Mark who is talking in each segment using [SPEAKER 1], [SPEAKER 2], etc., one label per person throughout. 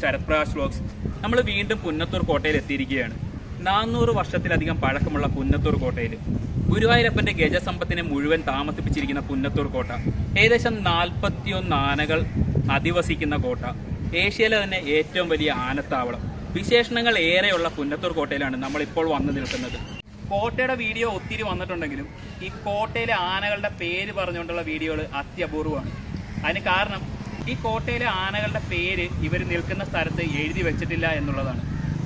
[SPEAKER 1] ശരത് പ്രകാശ് നമ്മൾ വീണ്ടും പുന്നത്തൂർ കോട്ടയിൽ എത്തിയിരിക്കുകയാണ്. നാനൂറ് വർഷത്തിലധികം പഴക്കമുള്ള പുന്നത്തൂർ കോട്ടയിൽ. ഗുരുവായൂരപ്പന്റെ ഗജസമ്പത്തിനെ മുഴുവൻ താമസിപ്പിച്ചിരിക്കുന്ന പുന്നത്തൂർ കോട്ട. ഏകദേശം നാൽപ്പത്തിയൊന്ന് ആനകൾ അധിവസിക്കുന്ന കോട്ട. ഏഷ്യയിലെ തന്നെ ഏറ്റവും വലിയ ആനത്താവളം. വിശേഷണങ്ങൾ ഏറെയുള്ള പുന്നത്തൂർ കോട്ടയിലാണ് നമ്മളിപ്പോൾ വന്നു നിൽക്കുന്നത്. കോട്ടയുടെ വീഡിയോ ഒത്തിരി വന്നിട്ടുണ്ടെങ്കിലും ഈ കോട്ടയിലെ ആനകളുടെ പേര് പറഞ്ഞുകൊണ്ടുള്ള വീഡിയോകൾ അത്യപൂർവമാണ്. അതിന് കാരണം ഈ കോട്ടയിലെ ആനകളുടെ പേര് ഇവർ നിൽക്കുന്ന സ്ഥലത്ത് എഴുതി വെച്ചിട്ടില്ല എന്നുള്ളതാണ്.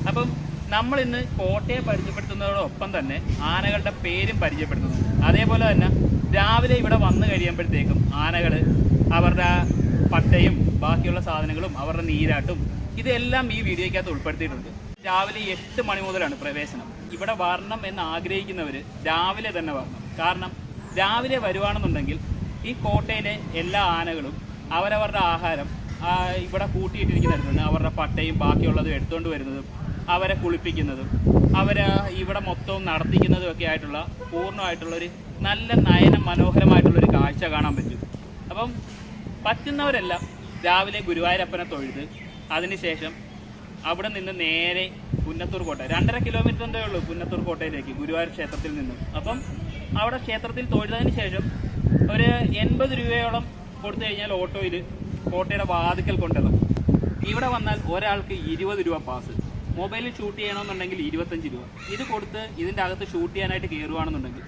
[SPEAKER 1] അപ്പം നമ്മൾ ഇന്ന് കോട്ടയെ പരിചയപ്പെടുത്തുന്നതോടൊപ്പം തന്നെ ആനകളുടെ പേരും പരിചയപ്പെടുത്തുന്നു. അതേപോലെ തന്നെ രാവിലെ ഇവിടെ വന്നു കഴിയുമ്പോഴത്തേക്കും ആനകൾ അവരുടെ പട്ടയും ബാക്കിയുള്ള സാധനങ്ങളും അവരുടെ നീരാട്ടും ഇതെല്ലാം ഈ വീഡിയോയ്ക്കകത്ത് ഉൾപ്പെടുത്തിയിട്ടുണ്ട്. രാവിലെ എട്ട് മണി മുതലാണ് പ്രവേശനം. ഇവിടെ വരണം എന്ന് ആഗ്രഹിക്കുന്നവർ രാവിലെ തന്നെ വരണം. കാരണം രാവിലെ വരുവാണെന്നുണ്ടെങ്കിൽ ഈ കോട്ടയിലെ എല്ലാ ആനകളും അവരവരുടെ ആഹാരം ഇവിടെ കൂട്ടിയിട്ടിരിക്കുന്നതായിരുന്നു. അവരുടെ പട്ടയും ബാക്കിയുള്ളതും എടുത്തുകൊണ്ട് വരുന്നതും അവരെ കുളിപ്പിക്കുന്നതും അവരെ ഇവിടെ മൊത്തവും നടത്തിക്കുന്നതും ഒക്കെ ആയിട്ടുള്ള പൂർണമായിട്ടുള്ളൊരു നല്ല നയന മനോഹരമായിട്ടുള്ളൊരു കാഴ്ച കാണാൻ പറ്റും. അപ്പം പറ്റുന്നവരെല്ലാം രാവിലെ ഗുരുവായൂരപ്പനെ തൊഴുത് അതിനുശേഷം അവിടെ നിന്ന് നേരെ പുന്നത്തൂർ കോട്ട രണ്ടര കിലോമീറ്ററിന്റെ ഉള്ളൂ പുന്നത്തൂർ കോട്ടയിലേക്ക് ഗുരുവായൂർ ക്ഷേത്രത്തിൽ നിന്നും. അപ്പം അവിടെ ക്ഷേത്രത്തിൽ തൊഴുതതിന് ശേഷം ഒരു എൺപത് രൂപയോളം കൊടുത്തു കഴിഞ്ഞാൽ ഓട്ടോയിൽ കോട്ടയുടെ വാതിക്കൽ കൊണ്ടുവരണം ഇവിടെ വന്നാൽ ഒരാൾക്ക് ഇരുപത് രൂപ പാസ് മൊബൈലിൽ ഷൂട്ട് ചെയ്യണമെന്നുണ്ടെങ്കിൽ ഇരുപത്തഞ്ച് രൂപ. ഇത് കൊടുത്ത് ഇതിന്റെ അകത്ത് ഷൂട്ട് ചെയ്യാനായിട്ട് കയറുകയാണെന്നുണ്ടെങ്കിൽ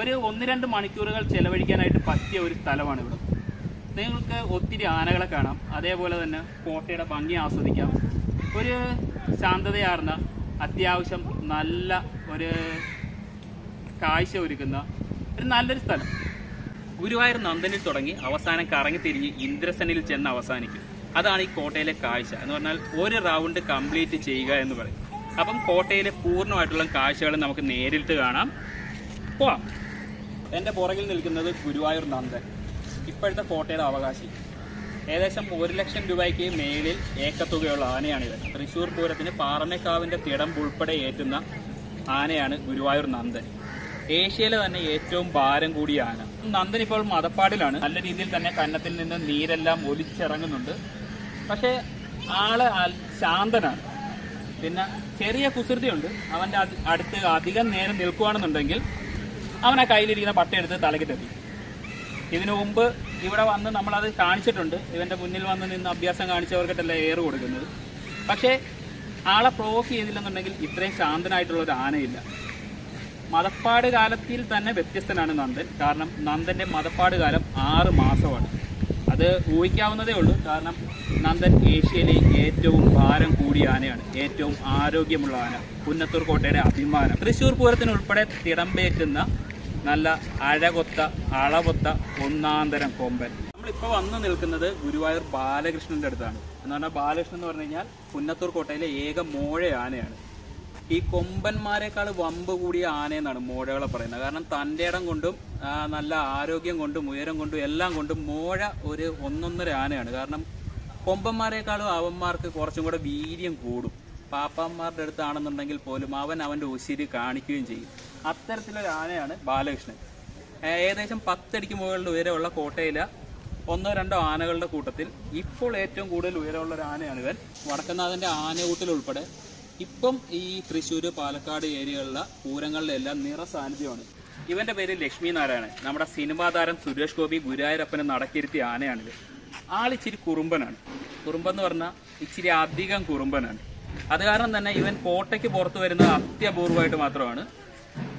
[SPEAKER 1] ഒരു ഒന്ന് രണ്ട് മണിക്കൂറുകൾ ചെലവഴിക്കാനായിട്ട് പറ്റിയ ഒരു സ്ഥലമാണ് ഇവിടെ. നിങ്ങൾക്ക് ഒത്തിരി ആനകളെ കാണാം. അതേപോലെ തന്നെ കോട്ടയുടെ ഭംഗി ആസ്വദിക്കാം. ഒരു ശാന്തതയാർന്ന അത്യാവശ്യം നല്ല ഒരു കാഴ്ച ഒരുക്കുന്ന ഒരു നല്ലൊരു സ്ഥലം. ഗുരുവായൂർ നന്ദനിൽ തുടങ്ങി അവസാനം കറങ്ങി തിരിഞ്ഞ് ഇന്ദ്രസനിൽ ചെന്ന് അവസാനിക്കും. അതാണ് ഈ കോട്ടയിലെ കാഴ്ച എന്ന് പറഞ്ഞാൽ ഒരു റൗണ്ട് കംപ്ലീറ്റ് ചെയ്യുക എന്ന് പറയും. അപ്പം കോട്ടയിലെ പൂർണമായിട്ടുള്ള കാഴ്ചകൾ നമുക്ക് നേരിട്ട് കാണാം. പോവാം. എന്റെ പുറകിൽ നിൽക്കുന്നത് ഗുരുവായൂർ നന്ദൻ. ഇപ്പോഴത്തെ കോട്ടയുടെ അവകാശി. ഏകദേശം ഒരു ലക്ഷം രൂപയ്ക്ക് മേലിൽ ഏക്കത്തുകയുള്ള ആനയാണിത് തൃശ്ശൂർ പൂരത്തിന് പാറമേക്കാവിന്റെ തിടമ്പ് ഉൾപ്പെടെ ഏറ്റുന്ന ആനയാണ് ഗുരുവായൂർ നന്ദൻ. ഏഷ്യയിലെ തന്നെ ഏറ്റവും ഭാരം കൂടിയ ആന. നന്ദൻ ഇപ്പോൾ മതപ്പാടിലാണ്. നല്ല രീതിയിൽ തന്നെ കന്നത്തിൽ നിന്ന് നീരെല്ലാം ഒലിച്ചിറങ്ങുന്നുണ്ട്. പക്ഷേ ആൾ ശാന്തനാണ്. പിന്നെ ചെറിയ കുസൃതിയുണ്ട്. അവന്റെ അത് അടുത്ത് അധികം നേരം നിൽക്കുകയാണെന്നുണ്ടെങ്കിൽ അവനെ കയ്യിലിരിക്കുന്ന പട്ടയെടുത്ത് തലകി തെറി ഇതിനു മുമ്പ് ഇവിടെ വന്ന് നമ്മളത് കാണിച്ചിട്ടുണ്ട്. ഇവന്റെ മുന്നിൽ വന്ന് നിന്ന് അഭ്യാസം കാണിച്ചവർക്കിട്ടല്ല എയർ കൊടുക്കുന്നത്. പക്ഷേ ആളെ പ്രോവോക്ക് ചെയ്തില്ലെന്നുണ്ടെങ്കിൽ ഇത്രയും ശാന്തനായിട്ടുള്ള ഒരു ആനയില്ല. മതപ്പാട് കാലത്തിൽ തന്നെ വ്യത്യസ്തനാണ് നന്ദൻ. കാരണം നന്ദന്റെ മതപ്പാട് കാലം ആറ് മാസമാണ്. അത് ഊഹിക്കാവുന്നതേ ഉള്ളൂ. കാരണം നന്ദൻ ഏഷ്യയിലെ ഏറ്റവും ഭാരം കൂടിയ ആനയാണ്. ഏറ്റവും ആരോഗ്യമുള്ള ആന. പുന്നത്തൂർ കോട്ടയുടെ അഭിമാനം. തൃശ്ശൂർ പൂരത്തിനുൾപ്പെടെ തിടമ്പേറ്റുന്ന നല്ല അഴകൊത്ത അളവൊത്ത ഒന്നാന്തരം കൊമ്പൻ. നമ്മളിപ്പോൾ വന്ന് നിൽക്കുന്നത് ഗുരുവായൂർ ബാലകൃഷ്ണന്റെ അടുത്താണ്. എന്ന് പറഞ്ഞാൽ ബാലകൃഷ്ണൻ എന്ന് പറഞ്ഞു കഴിഞ്ഞാൽ പുന്നത്തൂർ കോട്ടയിലെ ഏക മോഴ ആനയാണ് ഈ കൊമ്പന്മാരെക്കാൾ വമ്പ് കൂടിയ ആനയെന്നാണ് മോഴകളെ പറയുന്നത്. കാരണം തന്റെ ഇടം കൊണ്ടും നല്ല ആരോഗ്യം കൊണ്ടും ഉയരം കൊണ്ടും എല്ലാം കൊണ്ടും മോഴ ഒരു ഒന്നൊന്നര ആനയാണ്. കാരണം കൊമ്പന്മാരെക്കാളും അവന്മാർക്ക് കുറച്ചും കൂടെ വീര്യം കൂടും. പാപ്പന്മാരുടെ അടുത്താണെന്നുണ്ടെങ്കിൽ പോലും അവൻ അവന്റെ ഉശിരി കാണിക്കുകയും ചെയ്യും. അത്തരത്തിലൊരു ആനയാണ് ബാലകൃഷ്ണൻ. ഏകദേശം പത്തടിക്ക് മുകളിൽ ഉയരമുള്ള കോട്ടയില ഒന്നോ രണ്ടോ ആനകളുടെ കൂട്ടത്തിൽ ഇപ്പോൾ ഏറ്റവും കൂടുതൽ ഉയരമുള്ള ഒരു ആനയാണ് ഇവൻ. വടക്കനാഥന്റെ ആനയൂട്ടിൽ ഉൾപ്പെടെ ഇപ്പം ഈ തൃശ്ശൂർ പാലക്കാട് ഏരിയകളിലെ പൂരങ്ങളിലെല്ലാം നിറ സാന്നിധ്യമാണ്. ഇവന്റെ പേര് ലക്ഷ്മി നാരായണൻ. നമ്മുടെ സിനിമാ താരം സുരേഷ് ഗോപി ഗുരുവായൂരപ്പനെ നടക്കിരുത്തിയ ആനയാണിത്. ആളിച്ചിരി കുറുമ്പനാണ്. കുറുമ്പെന്ന് പറഞ്ഞാൽ ഇച്ചിരി അധികം കുറുമ്പനാണ്. അത് കാരണം തന്നെ ഇവൻ കോട്ടയ്ക്ക് പുറത്തു വരുന്നത് അത്യപൂർവമായിട്ട് മാത്രമാണ്.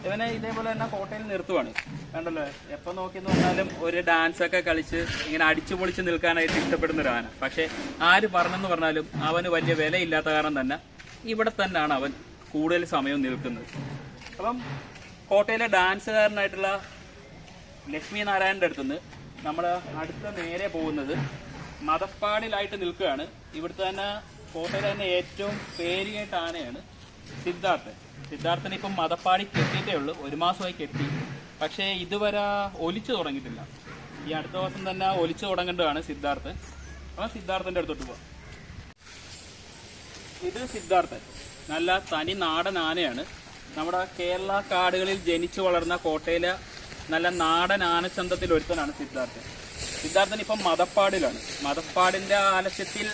[SPEAKER 1] ഇവനെ ഇതേപോലെ തന്നെ കോട്ടയിൽ നിർത്തുവാണ്. കണ്ടല്ലോ എപ്പോൾ നോക്കിയെന്ന് പറഞ്ഞാലും ഒരു ഡാൻസ് ഒക്കെ കളിച്ച് ഇങ്ങനെ അടിച്ചു പൊളിച്ച് നിൽക്കാനായിട്ട് ഇഷ്ടപ്പെടുന്ന ഒരു ആന. പക്ഷേ ആര് പറഞ്ഞെന്ന് പറഞ്ഞാലും അവന് വലിയ വിലയില്ലാത്ത കാരണം തന്നെ ഇവിടെ തന്നെയാണ് അവൻ കൂടുതൽ സമയം നിൽക്കുന്നത്. അപ്പം കോട്ടയിലെ ഡാൻസുകാരനായിട്ടുള്ള ലക്ഷ്മി നാരായണന്റെ അടുത്തുനിന്ന് നമ്മൾ അടുത്ത നേരെ പോകുന്നത് മതപ്പാടിലായിട്ട് നിൽക്കുകയാണ്. ഇവിടുത്തെ തന്നെ കോട്ടയിലെ തന്നെ ഏറ്റവും പേരുകേട്ട ആനയാണ് സിദ്ധാർത്ഥൻ. സിദ്ധാർത്ഥൻ ഇപ്പം മതപ്പാടി കെട്ടിയിട്ടേ ഉള്ളൂ. ഒരു മാസമായി കെട്ടി. പക്ഷേ ഇതുവരെ ഒലിച്ചു തുടങ്ങിയിട്ടില്ല. ഈ അടുത്ത ദിവസം തന്നെ ഒലിച്ചു തുടങ്ങേണ്ടതാണ് സിദ്ധാർത്ഥൻ. അപ്പം സിദ്ധാർത്ഥന്റെ അടുത്തോട്ട് പോവാം. ഇത് സിദ്ധാർത്ഥൻ. നല്ല തനി നാടൻ ആനയാണ്. നമ്മുടെ കേരള കാടുകളിൽ ജനിച്ചു വളർന്ന കോട്ടയിലെ നല്ല നാടൻ ആനച്ചന്തത്തിൽ ഒരുത്തനാണ് സിദ്ധാർത്ഥൻ. സിദ്ധാർത്ഥൻ ഇപ്പം മതപ്പാടിലാണ്. മതപ്പാടിന്റെ ആലസ്യത്തിൽ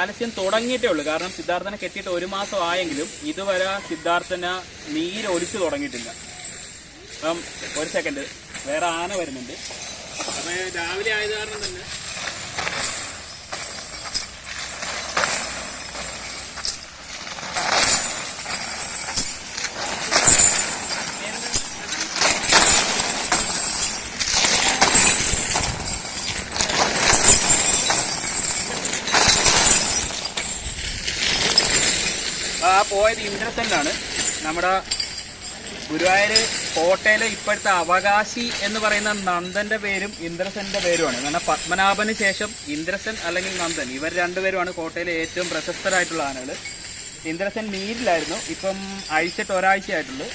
[SPEAKER 1] ആലസ്യം തുടങ്ങിയിട്ടേ ഉള്ളൂ. കാരണം സിദ്ധാർത്ഥനെ കെട്ടിയിട്ട് ഒരു മാസം ആയെങ്കിലും ഇതുവരെ സിദ്ധാർത്ഥന് നീര് ഒലിച്ചു തുടങ്ങിയിട്ടില്ല. അപ്പം ഒരു സെക്കൻഡ് വേറെ ആന വരുന്നുണ്ട്. അപ്പൊ രാവിലെ ആയത് കാരണം തന്നെ ആ പോയത് ഇന്ദ്രസെന്നാണ് നമ്മുടെ ഗുരുവായൂർ കോട്ടയിലെ ഇപ്പോഴത്തെ അവകാശി എന്ന് പറയുന്ന നന്ദന്റെ പേരും ഇന്ദ്രസെന്റെ പേരുമാണ്. കാരണം പത്മനാഭന് ശേഷം ഇന്ദ്രസൻ അല്ലെങ്കിൽ നന്ദൻ ഇവർ രണ്ടുപേരുമാണ് കോട്ടയിലെ ഏറ്റവും പ്രശസ്തരായിട്ടുള്ള ആനകൾ ഇന്ദ്രസൻ നീരിലായിരുന്നു. ഇപ്പം അഴിച്ചിട്ട് ഒരാഴ്ചയായിട്ടുള്ളൂ.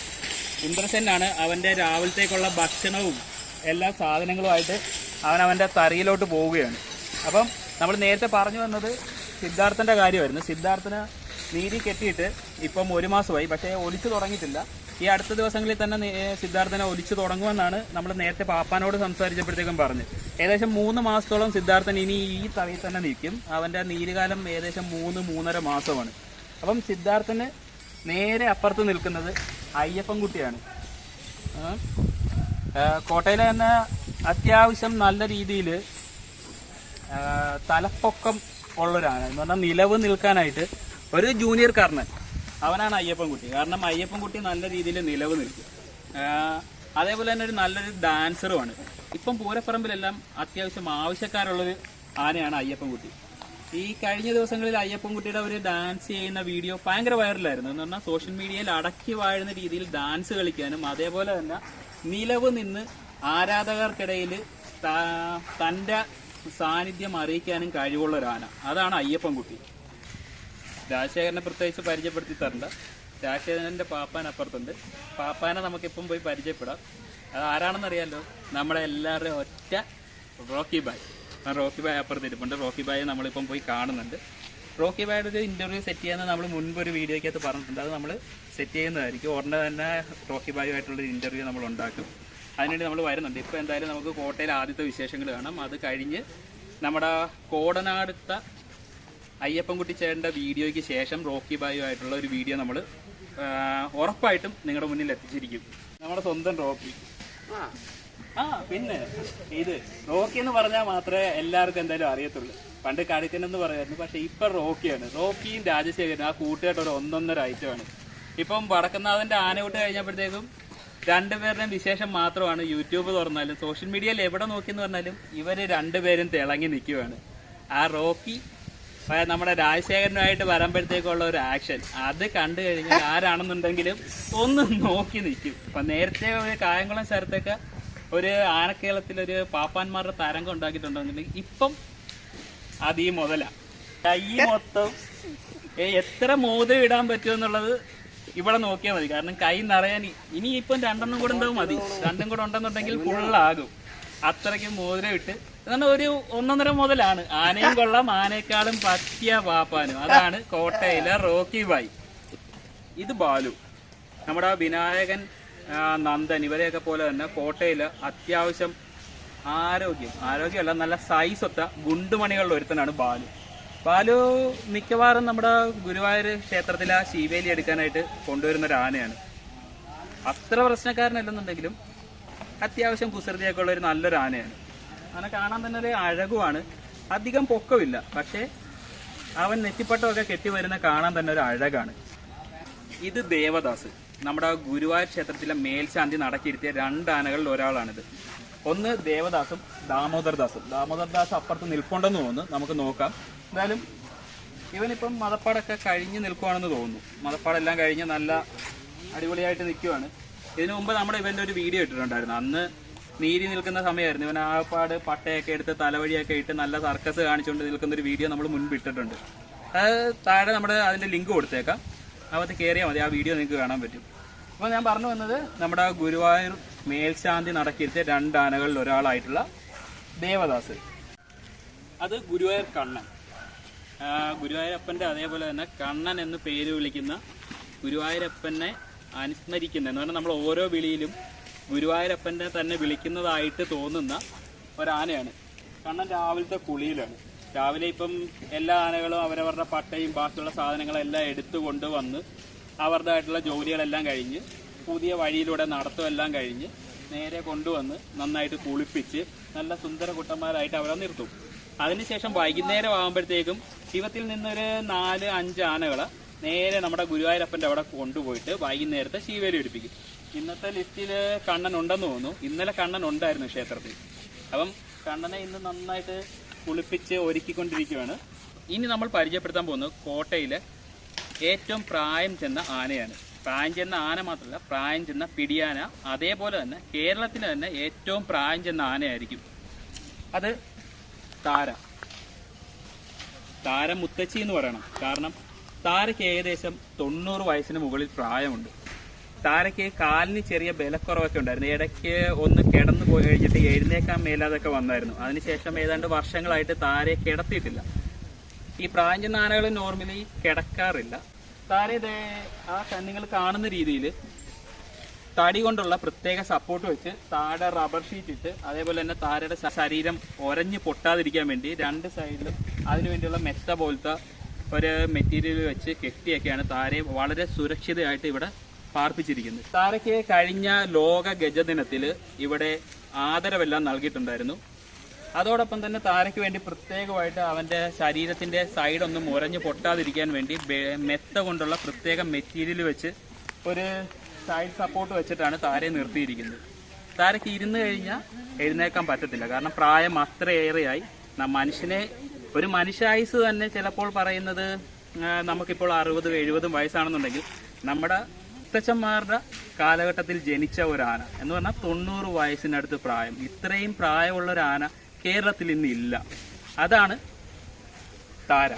[SPEAKER 1] ഇന്ദ്രസെന്നാണ് അവന്റെ രാവിലത്തേക്കുള്ള ഭക്ഷണവും എല്ലാ സാധനങ്ങളുമായിട്ട് അവൻ അവന്റെ തറിയിലോട്ട് പോവുകയാണ്. അപ്പം നമ്മൾ നേരത്തെ പറഞ്ഞു വന്നത് സിദ്ധാർത്ഥന്റെ കാര്യമായിരുന്നു. സിദ്ധാർത്ഥന് നീതി കെട്ടിയിട്ട് ഇപ്പം ഒരു മാസമായി പക്ഷേ ഒലിച്ചു തുടങ്ങിയിട്ടില്ല. ഈ അടുത്ത ദിവസങ്ങളിൽ തന്നെ സിദ്ധാർത്ഥനെ ഒലിച്ചു തുടങ്ങുമെന്നാണ് നമ്മൾ നേരത്തെ പാപ്പാനോട് സംസാരിച്ചപ്പോഴത്തേക്കും പറഞ്ഞു ഏകദേശം മൂന്ന് മാസത്തോളം സിദ്ധാർത്ഥൻ ഇനി ഈ തറയിൽ തന്നെ നിൽക്കും. അവന്റെ നീരുകാലം ഏകദേശം മൂന്ന് മൂന്നര മാസമാണ്. അപ്പം സിദ്ധാർത്ഥന് നേരെ അപ്പുറത്ത് നിൽക്കുന്നത് അയ്യപ്പൻകുട്ടിയാണ് കുട്ടിയാണ്. കോട്ടയിലെ തന്നെ അത്യാവശ്യം നല്ല രീതിയിൽ തലപ്പൊക്കം ഉള്ളൊരാണ് എന്ന് പറഞ്ഞാൽ നിലവ് നിൽക്കാനായിട്ട് ഒരു ജൂനിയർ കർണൻ അവനാണ് അയ്യപ്പൻകുട്ടി. കാരണം അയ്യപ്പൻകുട്ടി നല്ല രീതിയിൽ നിലവ് നിൽക്കും. അതേപോലെ തന്നെ ഒരു നല്ലൊരു ഡാൻസറുമാണ് ഇപ്പം പൂരപ്പറമ്പിലെല്ലാം അത്യാവശ്യം ആവശ്യക്കാരുള്ളൊരു ആനയാണ് അയ്യപ്പൻകുട്ടി. ഈ കഴിഞ്ഞ ദിവസങ്ങളിൽ അയ്യപ്പൻകുട്ടിയുടെ ഒരു ഡാൻസ് ചെയ്യുന്ന വീഡിയോ ഭയങ്കര വൈറലായിരുന്നു എന്ന് പറഞ്ഞാൽ സോഷ്യൽ മീഡിയയിൽ അടക്കി വാഴുന്ന രീതിയിൽ ഡാൻസ് കളിക്കാനും അതേപോലെ തന്നെ നിലവ് നിന്ന് ആരാധകർക്കിടയിൽ തന്റെ സാന്നിധ്യം അറിയിക്കാനും കഴിവുള്ള ഒരു ആന. അതാണ് അയ്യപ്പൻകുട്ടി. രാജശേഖരനെ പ്രത്യേകിച്ച് പരിചയപ്പെടുത്തി തരണ്ട. രാജശേഖരന്റെ പാപ്പാൻ അപ്പുറത്തുണ്ട്. പാപ്പാനെ നമുക്കിപ്പം പോയി പരിചയപ്പെടാം. അത് ആരാണെന്നറിയാലോ? നമ്മുടെ എല്ലാവരുടെയും ഒറ്റ റോക്കി ബായ്. റോക്കി ബായ് അപ്പുറത്ത് ഇരിപ്പുണ്ട് റോക്കി ബായെ നമ്മളിപ്പം പോയി കാണുന്നുണ്ട്. റോക്കി ബായുടെ ഒരു ഇന്റർവ്യൂ സെറ്റ് ചെയ്യാൻ നമ്മൾ മുൻപ് ഒരു വീഡിയോയ്ക്കകത്ത് പറഞ്ഞിട്ടുണ്ട്. അത് നമ്മൾ സെറ്റ് ചെയ്യുന്നതായിരിക്കും. ഉടനെ തന്നെ റോക്കി ബായുമായിട്ടുള്ള ഒരു ഇന്റർവ്യൂ നമ്മൾ ഉണ്ടാക്കും. അതിനുവേണ്ടി നമ്മൾ വരുന്നുണ്ട്. ഇപ്പോൾ എന്തായാലും നമുക്ക് കോട്ടയിലെ ആദ്യത്തെ വിശേഷങ്ങൾ കാണാം. അത് കഴിഞ്ഞ് നമ്മുടെ കോടനാടുത്ത അയ്യപ്പൻകുട്ടി ചേട്ടന്റെ വീഡിയോയ്ക്ക് ശേഷം റോക്കി ബായു ആയിട്ടുള്ള ഒരു വീഡിയോ നമ്മൾ ഉറപ്പായിട്ടും നിങ്ങളുടെ മുന്നിൽ എത്തിച്ചിരിക്കും. നമ്മുടെ സ്വന്തം റോക്കി. ആ. പിന്നെ ഇത് റോക്കി എന്ന് പറഞ്ഞാൽ മാത്രമേ എല്ലാവർക്കും എന്തായാലും അറിയത്തുള്ളൂ. പണ്ട് കടുക്കൻ എന്ന് പറയായിരുന്നു പക്ഷെ ഇപ്പം റോക്കിയാണ്. റോക്കിയും രാജശേഖരനും ആ കൂട്ടുകാരുടെ ഒരു ഒന്നൊന്നര ഐറ്റമാണ്. ഇപ്പം വടക്കുന്നാഥന്റെ ആനവിട്ട് കഴിഞ്ഞപ്പോഴത്തേക്കും രണ്ടുപേരുടെയും വിശേഷം മാത്രമാണ് യൂട്യൂബ് തുറന്നാലും സോഷ്യൽ മീഡിയയിൽ എവിടെ നോക്കിയെന്ന് പറഞ്ഞാലും ഇവർ രണ്ടുപേരും തിളങ്ങി നിൽക്കുകയാണ് ആ റോക്കി നമ്മുടെ രാജശേഖരനുമായിട്ട് വരുമ്പോഴത്തേക്കുള്ള ഒരു ആക്ഷൻ അത് കണ്ടു കഴിഞ്ഞാൽ ആരാണെന്നുണ്ടെങ്കിലും ഒന്ന് നോക്കി നിൽക്കും. അപ്പൊ നേരത്തെ ഒരു കായംകുളം സ്ഥലത്തൊക്കെ ഒരു ആനക്കേളത്തിൽ ഒരു പാപ്പാന്മാരുടെ തരംഗം ഉണ്ടാക്കിയിട്ടുണ്ടെന്നുണ്ടെങ്കിൽ ഇപ്പം അത് ഈ മുതല. കൈ മൊത്തം എത്ര മോതിരം ഇടാൻ പറ്റുമെന്നുള്ളത് ഇവിടെ നോക്കിയാൽ മതി. കാരണം കൈ നിറയാൻ ഇനി ഇപ്പം രണ്ടെണ്ണം കൂടെ ഉണ്ടാവും മതി. രണ്ടും കൂടെ ഉണ്ടെന്നുണ്ടെങ്കിൽ ഫുള്ളാകും അത്രയ്ക്ക് മോതിരം ഇട്ട് കാരണം ഒരു ഒന്നൊന്നര മുതലാണ്. ആനയും കൊള്ളാം ആനേക്കാളും പറ്റിയ പാപ്പാനും അതാണ് കോട്ടയിലെ റോക്കി ബായി. ഇത് ബാലു. നമ്മുടെ വിനായകൻ നന്ദൻ ഇവരെയൊക്കെ പോലെ തന്നെ കോട്ടയിൽ അത്യാവശ്യം ആരോഗ്യം. ആരോഗ്യമല്ല നല്ല സൈസ് ഒത്ത ഗുണ്ടുമണികളുടെ ഒരുത്തനാണ് ബാലു. ബാലു മിക്കവാറും നമ്മുടെ ഗുരുവായൂർ ക്ഷേത്രത്തിലെ ശിവേലി എടുക്കാനായിട്ട് കൊണ്ടുവരുന്ന ഒരു ആനയാണ്. അത്ര പ്രശ്നക്കാരനല്ലെന്നുണ്ടെങ്കിലും അത്യാവശ്യം കുസൃതിയൊക്കെ ഉള്ള ഒരു നല്ലൊരു ആനയാണ്. ആന കാണാൻ തന്നെ ഒരു അഴകുമാണ് അധികം പൊക്കമില്ല. പക്ഷേ അവൻ നെറ്റിപ്പട്ടമൊക്കെ കെട്ടി വരുന്ന കാണാൻ തന്നെ ഒരു അഴകാണ്. ഇത് ദേവദാസ്. നമ്മുടെ ഗുരുവായൂർ ക്ഷേത്രത്തിലെ മേൽശാന്തി നടക്കിയിരുത്തിയ രണ്ട് ആനകളിൽ ഒരാളാണിത്. ഒന്ന് ദേവദാസും ദാമോദർദാസും ദാമോദർദാസ് അപ്പുറത്ത് നിൽപ്പുണ്ടെന്ന് തോന്നുന്നു. നമുക്ക് നോക്കാം. എന്തായാലും ഇവനിപ്പം മതപ്പാടൊക്കെ കഴിഞ്ഞ് നിൽക്കുവാണെന്ന് തോന്നുന്നു. മതപ്പാടെല്ലാം കഴിഞ്ഞ് നല്ല അടിപൊളിയായിട്ട് നിൽക്കുവാണ്. ഇതിനു മുമ്പ് നമ്മുടെ ഇവന്റെ ഒരു വീഡിയോ ഇട്ടിട്ടുണ്ടായിരുന്നു. അന്ന് നീരി നിൽക്കുന്ന സമയമായിരുന്നു. ഇവൻ ആപ്പാട് പട്ടയൊക്കെ എടുത്ത് തലവഴിയൊക്കെ ഇട്ട് നല്ല സർക്കസ് കാണിച്ചുകൊണ്ട് നിൽക്കുന്ന ഒരു വീഡിയോ നമ്മൾ മുൻപ് ഇട്ടിട്ടുണ്ട്. അത് താഴെ നമ്മുടെ അതിന്റെ ലിങ്ക് കൊടുത്തേക്കാം. അവത്ത് കയറിയാൽ മതി. ആ വീഡിയോ നിങ്ങൾക്ക് കാണാൻ പറ്റും. അപ്പോൾ ഞാൻ പറഞ്ഞു വന്നത് നമ്മുടെ ഗുരുവായൂർ മേൽശാന്തി നടക്കിയിരുത്തിയ രണ്ട് ആനകളിൽ ഒരാളായിട്ടുള്ള ദേവദാസ്. അത് ഗുരുവായൂർ കണ്ണൻ. ഗുരുവായൂരപ്പന്റെ അതേപോലെ തന്നെ കണ്ണൻ എന്ന് പേര് വിളിക്കുന്ന ഗുരുവായൂരപ്പനെ അനുസ്മരിക്കുന്ന എന്ന് പറഞ്ഞാൽ നമ്മൾ ഓരോ വിളിയിലും ഗുരുവായൂരപ്പനെ തന്നെ വിളിക്കുന്നതായിട്ട് തോന്നുന്ന ഒരാനയാണ്. കണ്ണൻ രാവിലത്തെ കുളിയിലാണ്. രാവിലെ ഇപ്പം എല്ലാ ആനകളും അവരവരുടെ പട്ടയും ബാക്കിയുള്ള സാധനങ്ങളെല്ലാം എടുത്തു കൊണ്ടുവന്ന് അവരുടേതായിട്ടുള്ള ജോലികളെല്ലാം കഴിഞ്ഞ് പുതിയ വഴിയിലൂടെ നടത്തുമെല്ലാം കഴിഞ്ഞ് നേരെ കൊണ്ടുവന്ന് നന്നായിട്ട് കുളിപ്പിച്ച് നല്ല സുന്ദര കുട്ടന്മാരായിട്ട് അവരെ നിർത്തും. അതിനുശേഷം വൈകുന്നേരം ആകുമ്പോഴത്തേക്കും ശിവത്തിൽ നിന്നൊരു നാല് അഞ്ച് ആനകളെ നേരെ നമ്മുടെ ഗുരുവായൂരപ്പന്റെ അവിടെ കൊണ്ടുപോയിട്ട് വൈകുന്നേരത്തെ ശിവേലി എടുപ്പിക്കും ഇന്നത്തെ ലിസ്റ്റിൽ കണ്ണൻ ഉണ്ടെന്ന് തോന്നുന്നു. ഇന്നലെ കണ്ണൻ ഉണ്ടായിരുന്നു ക്ഷേത്രത്തിൽ. അപ്പം കണ്ണനെ ഇന്ന് നന്നായിട്ട് കുളിപ്പിച്ച് ഒരുക്കിക്കൊണ്ടിരിക്കുകയാണ്. ഇനി നമ്മൾ പരിചയപ്പെടുത്താൻ പോകുന്നത് കോട്ടയിലെ ഏറ്റവും പ്രായം ചെന്ന ആനയാണ്. പ്രായം ചെന്ന ആന മാത്രമല്ല പ്രായം ചെന്ന പിടിയാന അതേപോലെ തന്നെ കേരളത്തിലെ തന്നെ ഏറ്റവും പ്രായം ചെന്ന ആനയായിരിക്കും. അത് താര. താര മുത്തച്ചി എന്ന് പറയണം. കാരണം താരയ്ക്ക് ഏകദേശം തൊണ്ണൂറ് വയസ്സിന് മുകളിൽ പ്രായമുണ്ട്. താരയ്ക്ക് കാലിന് ചെറിയ ബലക്കുറവൊക്കെ ഉണ്ടായിരുന്നു. ഇടയ്ക്ക് ഒന്ന് കിടന്നു പോയി കഴിഞ്ഞിട്ട് എഴുന്നേക്കാൻ മേലാതൊക്കെ വന്നായിരുന്നു. അതിനുശേഷം ഏതാണ്ട് വർഷങ്ങളായിട്ട് താരയെ കിടത്തിയിട്ടില്ല. ഈ പ്രാഞ്ചൻ നാനകൾ നോർമലി കിടക്കാറില്ല. താര ഇതേ ആ നിങ്ങൾ കാണുന്ന രീതിയിൽ തടി കൊണ്ടുള്ള പ്രത്യേക സപ്പോർട്ട് വെച്ച് താഴെ റബ്ബർ ഷീറ്റ് ഇട്ട് അതേപോലെ തന്നെ താരയുടെ ശരീരം ഒരഞ്ഞ് പൊട്ടാതിരിക്കാൻ വേണ്ടി രണ്ട് സൈഡിലും അതിനു വേണ്ടിയുള്ള മെത്ത പോലത്തെ ഒരു മെറ്റീരിയൽ വെച്ച് കെട്ടിയൊക്കെയാണ് താരയെ വളരെ സുരക്ഷിതമായിട്ട് ഇവിടെ പാർപ്പിച്ചിരിക്കുന്നത് താരയ്ക്ക് കഴിഞ്ഞ ലോക ഗജദിനത്തിൽ ഇവിടെ ആദരവെല്ലാം നൽകിയിട്ടുണ്ടായിരുന്നു. അതോടൊപ്പം തന്നെ താരയ്ക്ക് വേണ്ടി പ്രത്യേകമായിട്ട് അവന്റെ ശരീരത്തിന്റെ ഒന്ന് മുരഞ്ഞു പൊട്ടാതിരിക്കാൻ വേണ്ടി മെത്ത കൊണ്ടുള്ള പ്രത്യേക മെറ്റീരിയൽ വെച്ച് ഒരു സൈഡ് സപ്പോർട്ട് വെച്ചിട്ടാണ് താരയെ നിർത്തിയിരിക്കുന്നത്. താരയ്ക്ക് ഇരുന്ന് കഴിഞ്ഞാൽ എഴുന്നേക്കാൻ പറ്റത്തില്ല. കാരണം പ്രായം അത്രയേറെയായി. മനുഷ്യനെ ഒരു മനുഷ്യായുസ് തന്നെ ചിലപ്പോൾ പറയുന്നത് നമുക്കിപ്പോൾ അറുപതും എഴുപതും വയസ്സാണെന്നുണ്ടെങ്കിൽ നമ്മുടെ മുത്തച്ഛന്മാരുടെ കാലഘട്ടത്തിൽ ജനിച്ച ഒരു ആന. എന്ന് പറഞ്ഞാൽ തൊണ്ണൂറ് വയസ്സിനടുത്ത് പ്രായം. ഇത്രയും പ്രായമുള്ള ഒരു ആന കേരളത്തിൽ ഇന്ന് ഇല്ല. അതാണ് താര.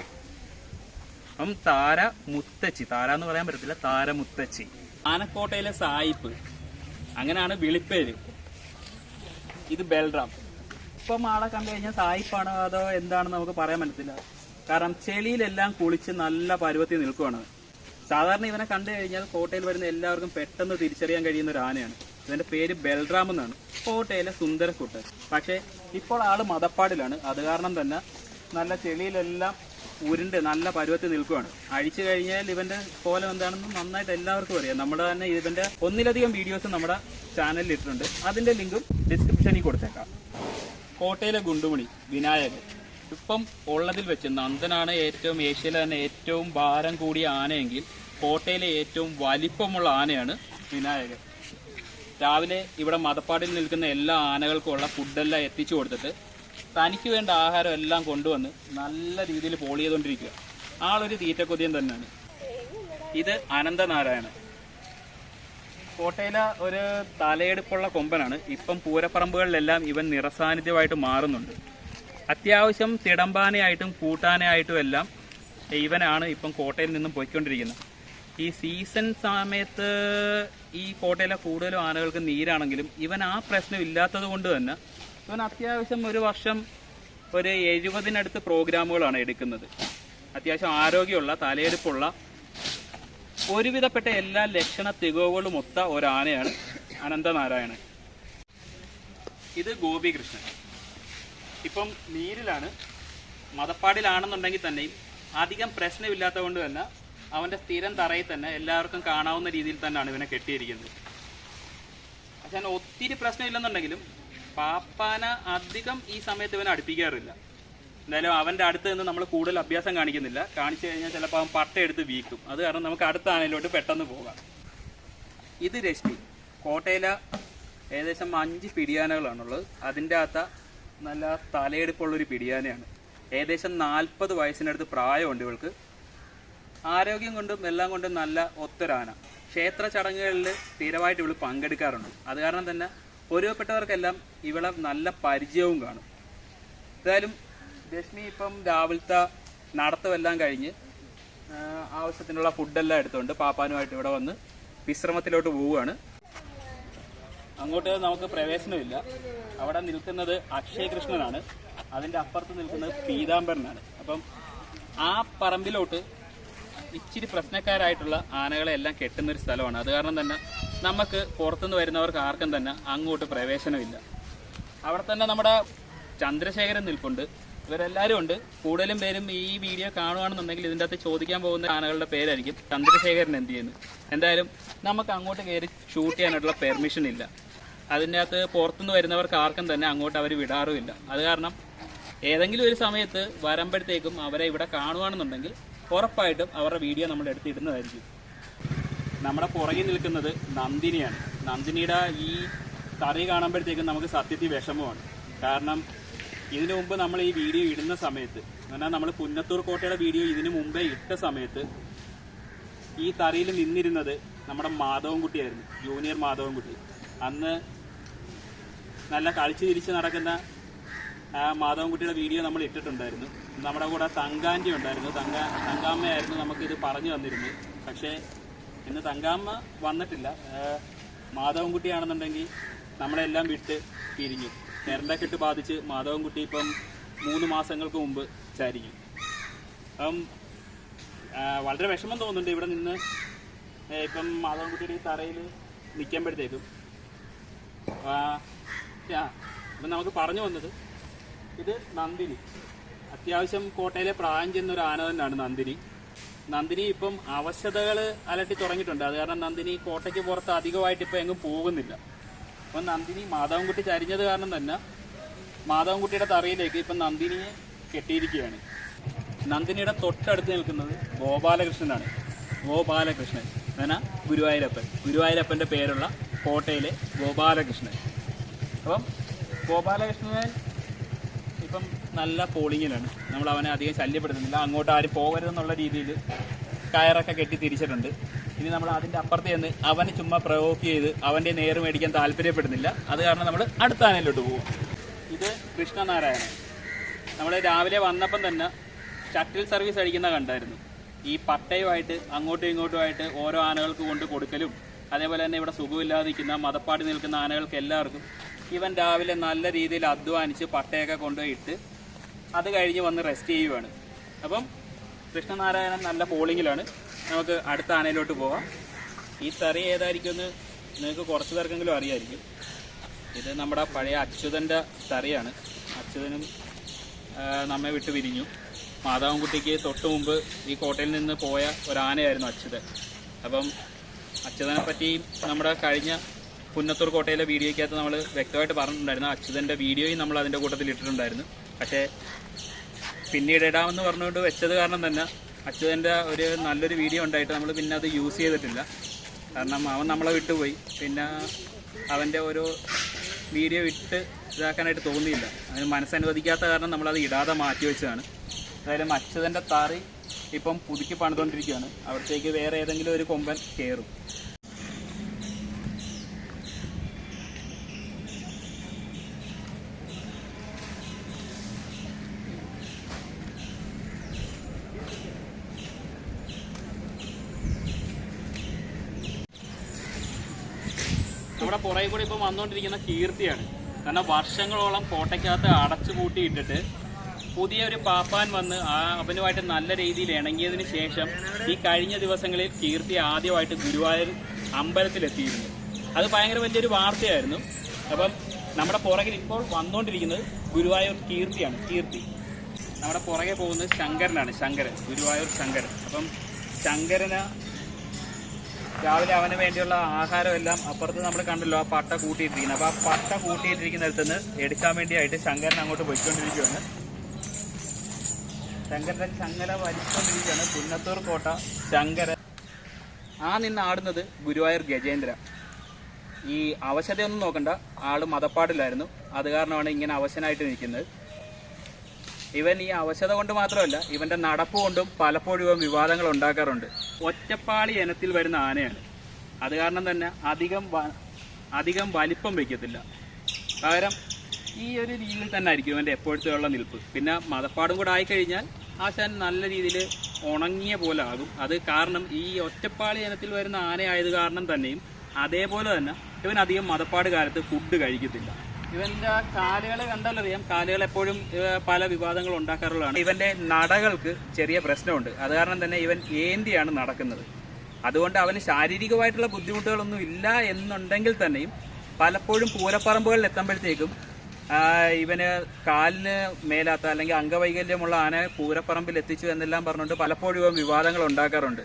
[SPEAKER 1] അപ്പം താര മുത്തച്ചി താര എന്ന് പറയാൻ പറ്റത്തില്ല. താര മുത്തച്ചി ആനക്കോട്ടയിലെ സായിപ്പ്. അങ്ങനെയാണ് വിളിപ്പേര്. ഇത് ബൽറാം. ഇപ്പം ആളെ കണ്ടു കഴിഞ്ഞാൽ സായിപ്പാണോ അതോ എന്താണെന്ന് നമുക്ക് പറയാൻ പറ്റത്തില്ല. കാരണം ചെളിയിലെല്ലാം കുളിച്ച് നല്ല പരുവത്തിൽ നിൽക്കുവാണ്. സാധാരണ ഇവനെ കണ്ടു കഴിഞ്ഞാൽ കോട്ടയിൽ വരുന്ന എല്ലാവർക്കും പെട്ടെന്ന് തിരിച്ചറിയാൻ കഴിയുന്ന ഒരു ആനയാണ്. ഇവന്റെ പേര് ബൽറാം എന്നാണ്. കോട്ടയിലെ സുന്ദരക്കുട്ടൻ. പക്ഷേ ഇപ്പോൾ ആൾ മതപ്പാടിലാണ്. അത് കാരണം തന്നെ നല്ല ചെളിയിലെല്ലാം ഉരുണ്ട് നല്ല പരുവത്തിൽ നിൽക്കുകയാണ് അഴിച്ചു കഴിഞ്ഞാൽ ഇവന്റെ കോലം എന്താണെന്ന് നന്നായിട്ട് എല്ലാവർക്കും അറിയാം. നമ്മുടെ തന്നെ ഇവന്റെ ഒന്നിലധികം വീഡിയോസ് നമ്മുടെ ചാനലിൽ ഇട്ടിട്ടുണ്ട്. അതിന്റെ ലിങ്കും ഡിസ്ക്രിപ്ഷനിൽ കൊടുത്തേക്കാം. കോട്ടയിലെ ഗുണ്ടുമണി വിനായകൻ. ഇപ്പം ഉള്ളതിൽ വെച്ച് നന്ദനാണ് ഏറ്റവും ഏഷ്യയിലെ തന്നെ ഏറ്റവും ഭാരം കൂടിയ ആനയെങ്കിൽ കോട്ടയിലെ ഏറ്റവും വലിപ്പമുള്ള ആനയാണ് വിനായകൻ. രാവിലെ ഇവിടെ മതപ്പാടിൽ നിൽക്കുന്ന എല്ലാ ആനകൾക്കുമുള്ള ഫുഡെല്ലാം എത്തിച്ചു കൊടുത്തിട്ട് തനിക്ക് വേണ്ട ആഹാരം എല്ലാം കൊണ്ടുവന്ന് നല്ല രീതിയിൽ പോളി ചെയ്തുകൊണ്ടിരിക്കുക. ആളൊരു തീറ്റക്കൊതിയൻ തന്നെയാണ്. ഇത് അനന്തനാരായണൻ. കോട്ടയിലെ ഒരു തലയെടുപ്പുള്ള കൊമ്പനാണ്. ഇപ്പം പൂരപ്പറമ്പുകളിലെല്ലാം ഇവൻ നിറസാന്നിധ്യമായിട്ട് മാറുന്നുണ്ട്. അത്യാവശ്യം തിടമ്പാനയായിട്ടും കൂട്ടാനയായിട്ടും എല്ലാം ഇവനാണ് ഇപ്പം കോട്ടയിൽ നിന്നും പോയിക്കൊണ്ടിരിക്കുന്നത്. ഈ സീസൺ സമയത്ത് ഈ കോട്ടയിലെ കൂടുതലും ആനകൾക്ക് നീരാണെങ്കിലും ഇവൻ ആ പ്രശ്നം ഇല്ലാത്തത് കൊണ്ട് തന്നെ ഇവൻ അത്യാവശ്യം ഒരു വർഷം ഒരു എഴുപതിനടുത്ത് പ്രോഗ്രാമുകളാണ് എടുക്കുന്നത്. അത്യാവശ്യം ആരോഗ്യമുള്ള തലയെടുപ്പുള്ള ഒരുവിധപ്പെട്ട എല്ലാ ലക്ഷണ തികവുകളും ഒത്ത ഒരാനയാണ് അനന്തനാരായണൻ. ഇത് ഗോപികൃഷ്ണൻ. ഇപ്പം നീരിലാണ് മതപ്പാടിലാണെന്നുണ്ടെങ്കിൽ തന്നെയും അധികം പ്രശ്നമില്ലാത്തത് കൊണ്ട് തന്നെ അവന്റെ സ്ഥിരം തറയിൽ തന്നെ എല്ലാവർക്കും കാണാവുന്ന രീതിയിൽ തന്നെയാണ് ഇവനെ കെട്ടിയിരിക്കുന്നത്. പക്ഷെ അവന് ഒത്തിരി പ്രശ്നമില്ലെന്നുണ്ടെങ്കിലും പാപ്പാന അധികം ഈ സമയത്ത് ഇവനെ അടുപ്പിക്കാറില്ല. എന്തായാലും അവന്റെ അടുത്ത് നിന്ന് നമ്മൾ കൂടുതൽ അഭ്യാസം കാണിക്കുന്നില്ല. കാണിച്ചു കഴിഞ്ഞാൽ ചിലപ്പോൾ അവൻ പട്ട എടുത്ത് വീക്കും. അത് കാരണം നമുക്ക് അടുത്ത ആനയിലോട്ട് പെട്ടെന്ന് പോകാം. ഇത് രശ്മി. കോട്ടയില ഏകദേശം അഞ്ച് പിടിയാനകളാണുള്ളത്. അതിന്റെ അകത്ത നല്ല തലയെടുപ്പുള്ളൊരു പിടിയാനയാണ് ഏകദേശം നാൽപ്പത് വയസ്സിനടുത്ത് പ്രായമുണ്ട് ഇവൾക്ക്. ആരോഗ്യം കൊണ്ടും എല്ലാം കൊണ്ടും നല്ല ഒത്തൊരാന. ക്ഷേത്ര ചടങ്ങുകളിൽ സ്ഥിരമായിട്ട് ഇവൾ പങ്കെടുക്കാറുണ്ട്. അത് കാരണം തന്നെ ഒരുവപ്പെട്ടവർക്കെല്ലാം ഇവളെ നല്ല പരിചയവും കാണും. എന്തായാലും രശ്മി ഇപ്പം രാവിലത്തെ നടത്തമെല്ലാം കഴിഞ്ഞ് ആവശ്യത്തിനുള്ള ഫുഡെല്ലാം എടുത്തുകൊണ്ട് പാപ്പാനുമായിട്ട് ഇവിടെ വന്ന് വിശ്രമത്തിലോട്ട് പോവുകയാണ്. അങ്ങോട്ട് നമുക്ക് പ്രവേശനമില്ല. അവിടെ നിൽക്കുന്നത് അക്ഷയ് കൃഷ്ണനാണ് അതിന്റെ അപ്പുറത്ത് നിൽക്കുന്നത് പീതാംബരനാണ്. അപ്പം ആ പറമ്പിലോട്ട് ഇച്ചിരി പ്രശ്നക്കാരായിട്ടുള്ള ആനകളെ എല്ലാം കെട്ടുന്ന ഒരു സ്ഥലമാണ്. അത് കാരണം തന്നെ നമുക്ക് പുറത്തുനിന്ന് വരുന്നവർക്ക് ആർക്കും തന്നെ അങ്ങോട്ട് പ്രവേശനമില്ല. അവിടെ തന്നെ നമ്മുടെ ചന്ദ്രശേഖരൻ നിൽപ്പുണ്ട്. ഇവരെല്ലാവരും ഉണ്ട്. കൂടുതലും പേരും ഈ വീഡിയോ കാണുകയാണെന്നുണ്ടെങ്കിൽ ഇതിന്റെ അകത്ത് ചോദിക്കാൻ പോകുന്ന ആനകളുടെ പേരായിരിക്കും ചന്ദ്രശേഖരൻ എന്ത് ചെയ്യുന്നു? എന്തായാലും നമുക്ക് അങ്ങോട്ട് കയറി ഷൂട്ട് ചെയ്യാനായിട്ടുള്ള പെർമിഷൻ ഇല്ല. അതിന്റെ അകത്ത് പുറത്തുനിന്ന് വരുന്നവർക്ക് ആർക്കും തന്നെ അങ്ങോട്ട് അവർ വിടാറുമില്ല. അത് കാരണം ഏതെങ്കിലും ഒരു സമയത്ത് വരുമ്പോഴത്തേക്കും അവരെ ഇവിടെ കാണുവാണെന്നുണ്ടെങ്കിൽ ഉറപ്പായിട്ടും അവരുടെ വീഡിയോ നമ്മൾ എടുത്തിടുന്നതായിരിക്കും. നമ്മുടെ പുറകിൽ നിൽക്കുന്നത് നന്ദിനിയാണ്. നന്ദിനിയുടെ ഈ തറി കാണുമ്പോഴത്തേക്കും നമുക്ക് സത്യത്തിൽ വിഷമമാണ്. കാരണം ഇതിനു മുമ്പ് നമ്മൾ ഈ വീഡിയോ ഇടുന്ന സമയത്ത് എന്നാൽ നമ്മൾ പുന്നത്തൂർ കോട്ടയുടെ വീഡിയോ ഇതിനു മുമ്പേ ഇട്ട സമയത്ത് ഈ തറിയിൽ നിന്നിരുന്നത് നമ്മുടെ മാധവൻകുട്ടിയായിരുന്നു ജൂനിയർ മാധവൻകുട്ടി. അന്ന് നല്ല കളിച്ച് തിരിച്ച് നടക്കുന്ന മാധവൻകുട്ടിയുടെ വീഡിയോ നമ്മൾ ഇട്ടിട്ടുണ്ടായിരുന്നു. നമ്മുടെ കൂടെ തങ്കാന്റെ ഉണ്ടായിരുന്നു. തങ്ക തങ്കാമ്മയായിരുന്നു നമുക്കിത് പറഞ്ഞു തന്നിരുന്നത്. പക്ഷേ ഇന്ന് തങ്കാമ്മ വന്നിട്ടില്ല. മാധവൻകുട്ടിയാണെന്നുണ്ടെങ്കിൽ നമ്മളെല്ലാം വിട്ട് പിരിഞ്ഞു ഞരണ്ടക്കെട്ട് ബാധിച്ച് മാധവൻകുട്ടി ഇപ്പം മൂന്ന് മാസങ്ങൾക്ക് മുമ്പ് ചരിഞ്ഞു. അപ്പം വളരെ വിഷമം തോന്നുന്നുണ്ട് ഇവിടെ നിന്ന് ഇപ്പം മാധവൻകുട്ടിയുടെ തറയിൽ നിൽക്കുമ്പോഴത്തേക്കും. അപ്പം നമുക്ക് പറഞ്ഞു വന്നത് ഇത് നന്ദിനി. അത്യാവശ്യം കോട്ടയിലെ പ്രായം ചെന്ന ഒരു ആന തന്നെയാണ് നന്ദിനി. നന്ദിനി ഇപ്പം അവശതകൾ അലട്ടി തുടങ്ങിയിട്ടുണ്ട്. അത് കാരണം നന്ദിനി കോട്ടയ്ക്ക് പുറത്ത് അധികമായിട്ട് ഇപ്പം എങ്ങും പോകുന്നില്ല. അപ്പം നന്ദിനി മാധവൻകുട്ടി ചരിഞ്ഞത് കാരണം തന്നെ മാധവൻകുട്ടിയുടെ തറയിലേക്ക് ഇപ്പം നന്ദിനിയെ കെട്ടിയിരിക്കുകയാണ്. നന്ദിനിയുടെ തൊട്ടടുത്ത് നിൽക്കുന്നത് ഗോപാലകൃഷ്ണനാണ്. ഗോപാലകൃഷ്ണൻ. എന്നാ? ഗുരുവായൂരപ്പൻ. ഗുരുവായൂരപ്പന്റെ പേരുള്ള കോട്ടയിലെ ഗോപാലകൃഷ്ണൻ. അപ്പം ഗോപാലകൃഷ്ണൻ ഇപ്പം നല്ല പോളിങ്ങിലാണ്. നമ്മൾ അവനെ അധികം ശല്യപ്പെടുത്തുന്നില്ല. അങ്ങോട്ട് ആരും പോകരുതെന്നുള്ള രീതിയിൽ കയറൊക്കെ കെട്ടി തിരിച്ചിട്ടുണ്ട്. ഇനി നമ്മൾ അതിന്റെ അപ്പുറത്ത് ചെന്ന് അവനെ ചുമ്മാ പ്രവോക്ക് ചെയ്ത് അവന്റെ നേര് മേടിക്കാൻ താല്പര്യപ്പെടുന്നില്ല. അത് കാരണം നമ്മൾ അടുത്ത ആനയിലോട്ട് പോകും ഇത് കൃഷ്ണനാരായണൻ. നമ്മൾ രാവിലെ വന്നപ്പം തന്നെ ഷട്ടിൽ സർവീസ് അടിക്കുന്ന കണ്ടായിരുന്നു. ഈ പട്ടയുമായിട്ട് അങ്ങോട്ടും ഇങ്ങോട്ടുമായിട്ട് ഓരോ ആനകൾക്ക് കൊണ്ട് കൊടുക്കലും അതേപോലെ തന്നെ ഇവിടെ സുഖമില്ലാതിരിക്കുന്ന മതപ്പാടി നിൽക്കുന്ന ആനകൾക്ക് എല്ലാവർക്കും ഇവൻ രാവിലെ നല്ല രീതിയിൽ അധ്വാനിച്ച് പട്ടയൊക്കെ കൊണ്ടുപോയി ഇട്ട് അത് കഴിഞ്ഞ് വന്ന് റെസ്റ്റ് ചെയ്യുവാണ്. അപ്പം കൃഷ്ണനാരായണൻ നല്ല പോളിങ്ങിലാണ് നമുക്ക് അടുത്ത ആനയിലോട്ട് പോവാം. ഈ തറി ഏതായിരിക്കുമെന്ന് നിങ്ങൾക്ക് കുറച്ച് പേർക്കെങ്കിലും അറിയായിരിക്കും. ഇത് നമ്മുടെ പഴയ അച്യുതന്റെ തറിയാണ്. അച്യുതനും നമ്മെ വിട്ട് പിരിഞ്ഞു. മാതാവൻകുട്ടിക്ക് തൊട്ട് മുമ്പ് ഈ കോട്ടയിൽ നിന്ന് പോയ ഒരാനയായിരുന്നു അച്യുതൻ. അപ്പം അച്യുതനെ പറ്റി നമ്മുടെ കഴിഞ്ഞ പുന്നത്തൂർ കോട്ടയിലെ വീഡിയോയ്ക്കകത്ത് നമ്മൾ വ്യക്തമായിട്ട് പറഞ്ഞിട്ടുണ്ടായിരുന്നു അച്യുതന്റെ വീഡിയോയും നമ്മൾ അതിന്റെ കൂട്ടത്തിൽ ഇട്ടിട്ടുണ്ടായിരുന്നു. പക്ഷേ പിന്നീട് ഇടാമെന്ന് പറഞ്ഞുകൊണ്ട് വെച്ചത് കാരണം തന്നെ അച്യുതന്റെ ഒരു നല്ലൊരു വീഡിയോ ഉണ്ടായിട്ട് നമ്മൾ പിന്നെ അത് യൂസ് ചെയ്തിട്ടില്ല. കാരണം അവൻ നമ്മളെ വിട്ടുപോയി. പിന്നെ അവന്റെ ഓരോ വീഡിയോ ഇട്ട് ഇതാക്കാനായിട്ട് തോന്നിയില്ല. അതിന് മനസ്സനുവദിക്കാത്ത കാരണം നമ്മളത് ഇടാതെ മാറ്റി വെച്ചതാണ്. അതായത് അച്യുതന്റെ താറി ഇപ്പം പുതുക്കി പണിതുകൊണ്ടിരിക്കുകയാണ് അവിടത്തേക്ക് വേറെ ഏതെങ്കിലും ഒരു കൊമ്പൻ കയറും നമ്മുടെ പുറകെ കൂടി ഇപ്പം വന്നുകൊണ്ടിരിക്കുന്ന കീർത്തിയാണ്. കാരണം വർഷങ്ങളോളം കോട്ടയ്ക്കകത്ത് അടച്ചു കൂട്ടിയിട്ടിട്ട് പുതിയ ഒരു പാപ്പാൻ വന്ന് ആ അവനുമായിട്ട് നല്ല രീതിയിൽ ഇണങ്ങിയതിന് ശേഷം ഈ കഴിഞ്ഞ ദിവസങ്ങളിൽ കീർത്തി ആദ്യമായിട്ട് ഗുരുവായൂർ അമ്പലത്തിലെത്തിയിരുന്നു. അത് ഭയങ്കര വലിയൊരു വാർത്തയായിരുന്നു. അപ്പം നമ്മുടെ പുറകിൽ ഇപ്പോൾ വന്നുകൊണ്ടിരിക്കുന്നത് ഗുരുവായൂർ കീർത്തിയാണ് കീർത്തി. നമ്മുടെ പുറകെ പോകുന്നത് ശങ്കരനാണ് ശങ്കരൻ ഗുരുവായൂർ ശങ്കരൻ. അപ്പം ശങ്കരന് രാവിലെ അവന് വേണ്ടിയുള്ള ആഹാരമെല്ലാം അപ്പുറത്ത് നമ്മൾ കണ്ടല്ലോ ആ പട്ട കൂട്ടിയിട്ടിരിക്കുന്നത്. അപ്പോൾ ആ പട്ട കൂട്ടിയിട്ടിരിക്കുന്നിടത്ത് അടുത്തുനിന്ന് എടുക്കാൻ വേണ്ടിയായിട്ട് ശങ്കരൻ അങ്ങോട്ട് പോയിക്കൊണ്ടിരിക്കുകയാണ്. ശങ്കരൻ ശങ്കര വലിച്ചുകൊണ്ടിരിക്കുകയാണ്. പുന്നത്തൂർ കോട്ട ശങ്കര ആ നിന്ന് ആടുന്നത് ഗുരുവായൂർ ഗജേന്ദ്ര. ഈ അവശതയൊന്നും നോക്കണ്ട. ആൾ മതപ്പാടിലായിരുന്നു. അത് കാരണമാണ് ഇങ്ങനെ അവശനായിട്ട് നിൽക്കുന്നത്. ഇവൻ ഈ അവശത കൊണ്ട് മാത്രമല്ല ഇവന്റെ നടപ്പ് കൊണ്ടും പലപ്പോഴും ഇവൻ വിവാദങ്ങൾ ഉണ്ടാക്കാറുണ്ട്. ഒറ്റപ്പാളി ഇനത്തിൽ വരുന്ന ആനയാണ്. അത് കാരണം തന്നെ അധികം അധികം വലിപ്പം വയ്ക്കത്തില്ല. പകരം ഈ ഒരു രീതിയിൽ തന്നെ ആയിരിക്കും ഇവന്റെ എപ്പോഴത്തെ ഉള്ള നിൽപ്പ്. പിന്നെ മതപ്പാടും കൂടെ ആയിക്കഴിഞ്ഞാൽ ആശാൻ നല്ല രീതിയിൽ ഉണങ്ങിയ പോലെ ആകും. അത് കാരണം ഈ ഒറ്റപ്പാളി ഇനത്തിൽ വരുന്ന ആനയായത് കാരണം തന്നെയും അതേപോലെ തന്നെ ഇവൻ അധികം മതപ്പാട് കാലത്ത് ഫുഡ് കഴിക്കത്തില്ല. ഇവന്റെ കാലുകൾ കണ്ടാലറിയാം കാലുകൾ എപ്പോഴും പല വിവാദങ്ങൾ ഉണ്ടാക്കാറുള്ളതാണ്. ഇവന്റെ നടകൾക്ക് ചെറിയ പ്രശ്നമുണ്ട്. അത് കാരണം തന്നെ ഇവൻ ഏന്തിയാണ് നടക്കുന്നത്. അതുകൊണ്ട് അവന് ശാരീരികമായിട്ടുള്ള ബുദ്ധിമുട്ടുകളൊന്നും ഇല്ല എന്നുണ്ടെങ്കിൽ തന്നെയും പലപ്പോഴും പൂരപ്പറമ്പുകളിൽ എത്തുമ്പോഴത്തേക്കും ഇവന് കാലിന് മേലാത്ത അല്ലെങ്കിൽ അംഗവൈകല്യമുള്ള ആന പൂരപ്പറമ്പിൽ എത്തിച്ചു എന്നെല്ലാം പറഞ്ഞുകൊണ്ട് പലപ്പോഴും ഇവൻ വിവാദങ്ങൾ ഉണ്ടാക്കാറുണ്ട്.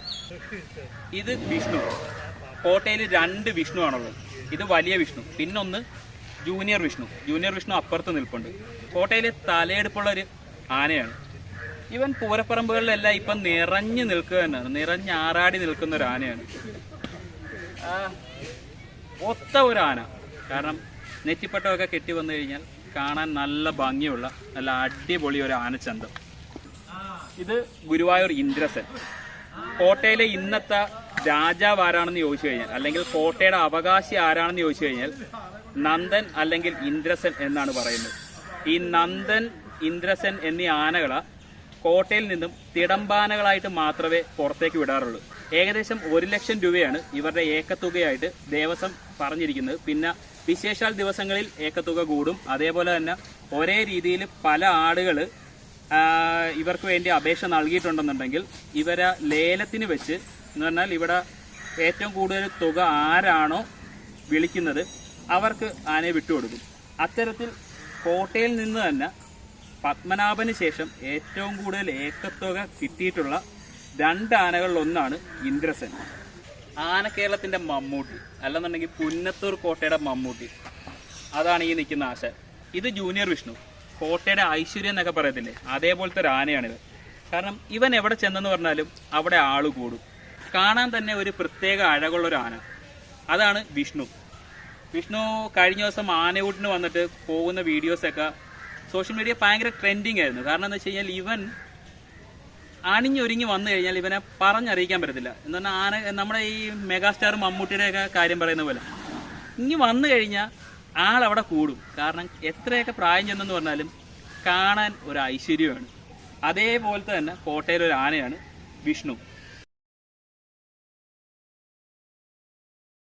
[SPEAKER 1] ഇത് വിഷ്ണു. കോട്ടയിൽ രണ്ട് വിഷ്ണു ആണുള്ളത്. ഇത് വലിയ വിഷ്ണു. പിന്നൊന്ന് ജൂനിയർ വിഷ്ണു. ജൂനിയർ വിഷ്ണു അപ്പുറത്ത് നിൽപ്പുണ്ട്. കോട്ടയിൽ തലയെടുപ്പുള്ള ഒരു ആനയാണ്. ഇവൻ പൂരപ്പറമ്പുകളിലെല്ലാം ഇപ്പം നിറഞ്ഞു നിൽക്കുക തന്നെയാണ്. നിറഞ്ഞ് ആറാടി നിൽക്കുന്ന ഒരു ആനയാണ്. ഒത്ത ഒരു ആന. കാരണം നെറ്റിപ്പട്ടമൊക്കെ കെട്ടി വന്നു കഴിഞ്ഞാൽ കാണാൻ നല്ല ഭംഗിയുള്ള നല്ല അടിപൊളി ഒരു ആനച്ചന്തം. ഇത് ഗുരുവായൂർ ഇന്ദ്രസൻ. കോട്ടയിലെ ഇന്നത്തെ രാജാവ് ആരാണെന്ന് ചോദിച്ചു കഴിഞ്ഞാൽ അല്ലെങ്കിൽ കോട്ടയുടെ അവകാശി ആരാണെന്ന് ചോദിച്ചു കഴിഞ്ഞാൽ നന്ദൻ അല്ലെങ്കിൽ ഇന്ദ്രസൻ എന്നാണ് പറയുന്നത്. ഈ നന്ദൻ ഇന്ദ്രസൻ എന്നീ ആനകളെ കോട്ടയിൽ നിന്നും തിടമ്പാനകളായിട്ട് മാത്രമേ പുറത്തേക്ക് വിടാറുള്ളൂ. ഏകദേശം ഒരു ലക്ഷം രൂപയാണ് ഇവരുടെ ഏക്കത്തുകയായിട്ട് ദേവസ്വം പറഞ്ഞിരിക്കുന്നത്. പിന്നെ വിശേഷാൽ ദിവസങ്ങളിൽ ഏക്കത്തുക കൂടും. അതേപോലെ തന്നെ ഒരേ രീതിയിൽ പല ആടുകൾ ഇവർക്ക് വേണ്ടി അപേക്ഷ നൽകിയിട്ടുണ്ടെന്നുണ്ടെങ്കിൽ ഇവരെ ലേലത്തിന് വെച്ച് എന്ന് പറഞ്ഞാൽ ഇവിടെ ഏറ്റവും കൂടുതൽ തുക ആരാണോ വിളിക്കുന്നത് അവർക്ക് ആനയെ വിട്ടുകൊടുക്കും. അത്തരത്തിൽ കോട്ടയിൽ നിന്ന് തന്നെ പത്മനാഭന് ശേഷം ഏറ്റവും കൂടുതൽ ഏക്കത്തുക കിട്ടിയിട്ടുള്ള രണ്ട് ആനകളിൽ ഒന്നാണ് ഇന്ദ്രസൻ ആന കേരളത്തിന്റെ മമ്മൂട്ടി അല്ലെന്നുണ്ടെങ്കിൽ പുന്നത്തൂർ കോട്ടയുടെ മമ്മൂട്ടി. അതാണ് ഈ നിൽക്കുന്ന ആശ. ഇത് ജൂനിയർ വിഷ്ണു. കോട്ടയുടെ ഐശ്വര്യം എന്നൊക്കെ പറയത്തില്ലേ? അതേപോലത്തെ ഒരു ആനയാണിത് കാരണം ഇവൻ എവിടെ ചെന്നെന്ന് പറഞ്ഞാലും അവിടെ ആൾ കൂടും. കാണാൻ തന്നെ ഒരു പ്രത്യേക അഴകുള്ളൊരു ആന. അതാണ് വിഷ്ണു. വിഷ്ണു കഴിഞ്ഞ ദിവസം ആനയൂട്ടിന് വന്നിട്ട് പോകുന്ന വീഡിയോസൊക്കെ സോഷ്യൽ മീഡിയ ഭയങ്കര ട്രെൻഡിങ് ആയിരുന്നു. കാരണം എന്താ വെച്ച് കഴിഞ്ഞാൽ ഇവൻ അണിഞ്ഞൊരുങ്ങി വന്നു കഴിഞ്ഞാൽ ഇവനെ പറഞ്ഞറിയിക്കാൻ പറ്റത്തില്ല. എന്ന് പറഞ്ഞാൽ ആന നമ്മുടെ ഈ മെഗാസ്റ്റാർ മമ്മൂട്ടിയുടെയൊക്കെ കാര്യം പറയുന്ന പോലെ. ഇനി വന്നു കഴിഞ്ഞാൽ ആളവിടെ കൂടും. കാരണം എത്രയൊക്കെ പ്രായം ചെന്നെന്ന് പറഞ്ഞാലും കാണാൻ ഒരു ഐശ്വര്യമാണ്. അതേപോലത്തെ തന്നെ കോട്ടയിലൊരു ആനയാണ് വിഷ്ണു.